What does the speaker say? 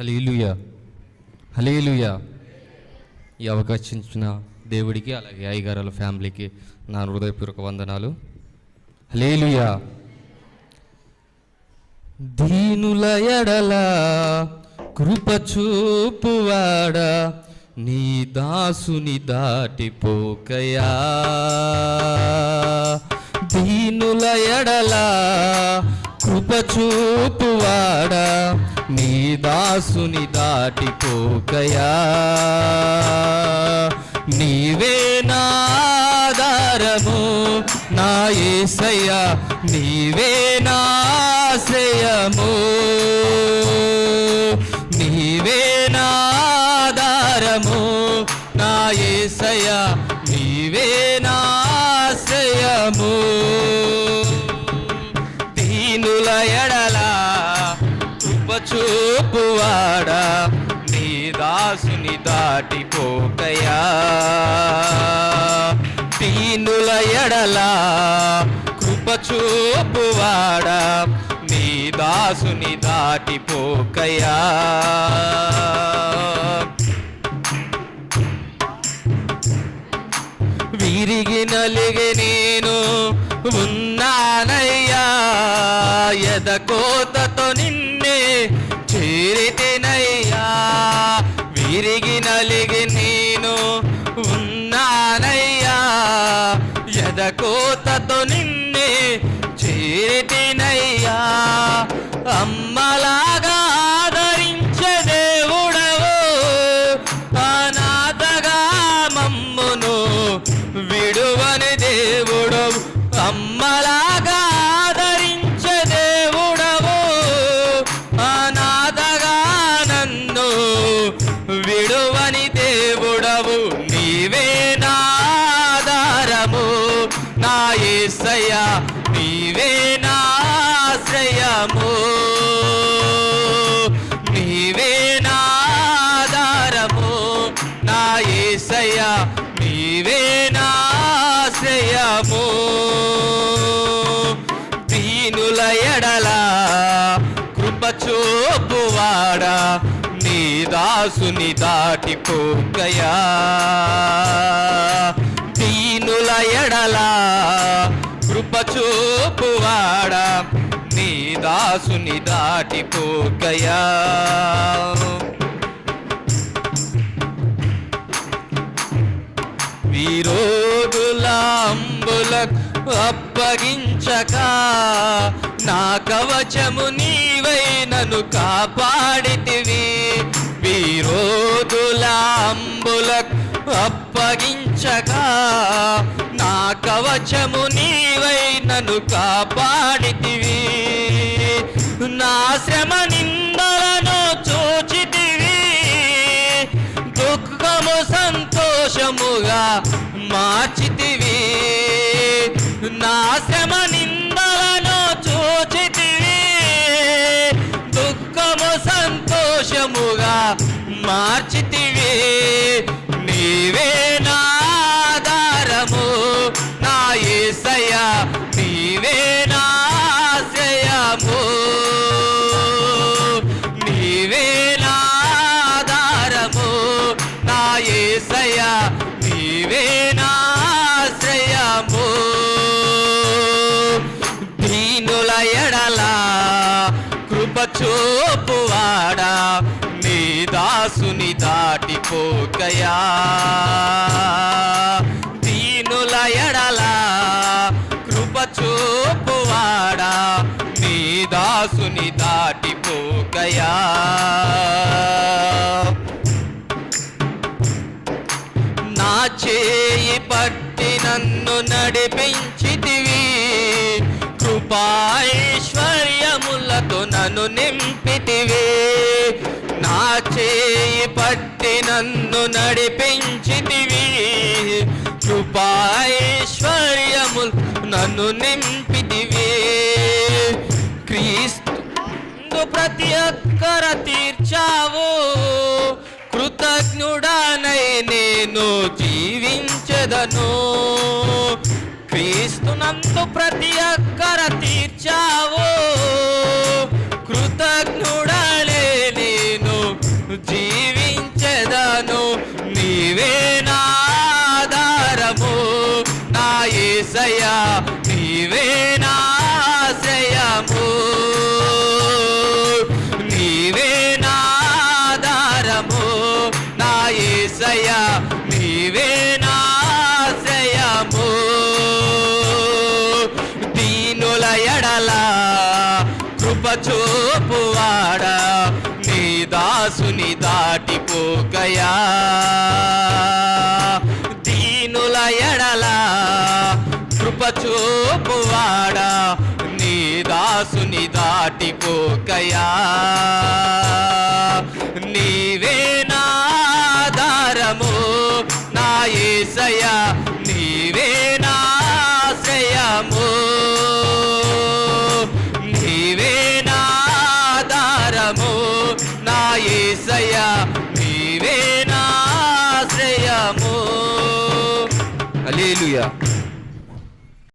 Hallelujah hallelujah ఈ అవకాశం ఇచ్చిన దేవుడికి అలాగే అయ్యగారుల ఫ్యామిలీకి నా హృదయపూర్వక వందనాలు. హలీలుయా దీనుల ఎడల కృప చూపువాడా నీ దాసుని దాటిపోకయా. దీనుల ఎడల కృప చూపువాడా నీ దాసుని దాటిపోకయా. నీవే నాధారము నా ఏసయ్యా. నీవే నాశయము దాటిపోకయా. దీనుల ఎడలా కృపచూపువాడా నీ దాసుని దాటిపోకయా. విరిగి నలిగి నేను ఉన్నానయ్యా. ఎదకోతతో నిన్నే చేరితేనయ్యా. విరిగి నలిగి నేను ఉన్నానయ్యా. ఎదకోతతో నిన్నే చేరిటినయ్యా అమ్మలాగా యేసయ్య నీవే నా ఆశ్రయము నీవే నా నా యేసయ్య నీవే నా దీనుల ఎడల కృప చూపువాడా నీ దాసుని దాటిపోకయా దీనుల ఎడలా కృప నీ దాసుని దాటిపోకయా. వీరోగుల అప్పగించక నా కవచము నీవై నన్ను కాపాడితివి. వీరోగుల అప్పగించక కవచము నీవై నన్ను కాపాడితివి. నా శ్రమ నిందలను చూచితివి. దుఃఖము సంతోషముగా మార్చితివి. నా శ్రమ నిందలను చూచితివి. దుఃఖము సంతోషముగా మార్చితివి. నీవే నా నీవే నా దీనుల ఎడల కృప చూపువాడా నీ దాసుని దాటిపోకయా దీనుల ఎడల కృప చూపువాడా నీ దాసుని దాటిపోకయా నన్ను నడిపించితివి. కృపాైశ్వర్యములతో నన్ను నింపితివి. నా చేయి పట్టి నన్ను నడిపించితివి. కృపాైశ్వర్యములు నన్ను నింపితివి. క్రీస్తు ప్రతి అక్కర తీర్చావు. కృతజ్ఞుడానై నేను జీవించదను. క్రీస్తునందు ప్రతి అక్కర తీర్చావో. కృప చూపువాడా నీ దాసుని దాటిపోకయా దీనుల ఎడలా కృప చూపువాడా నీ దాసుని దాటిపోకయా నీ నీవే నాశ్రయము హల్లెలూయా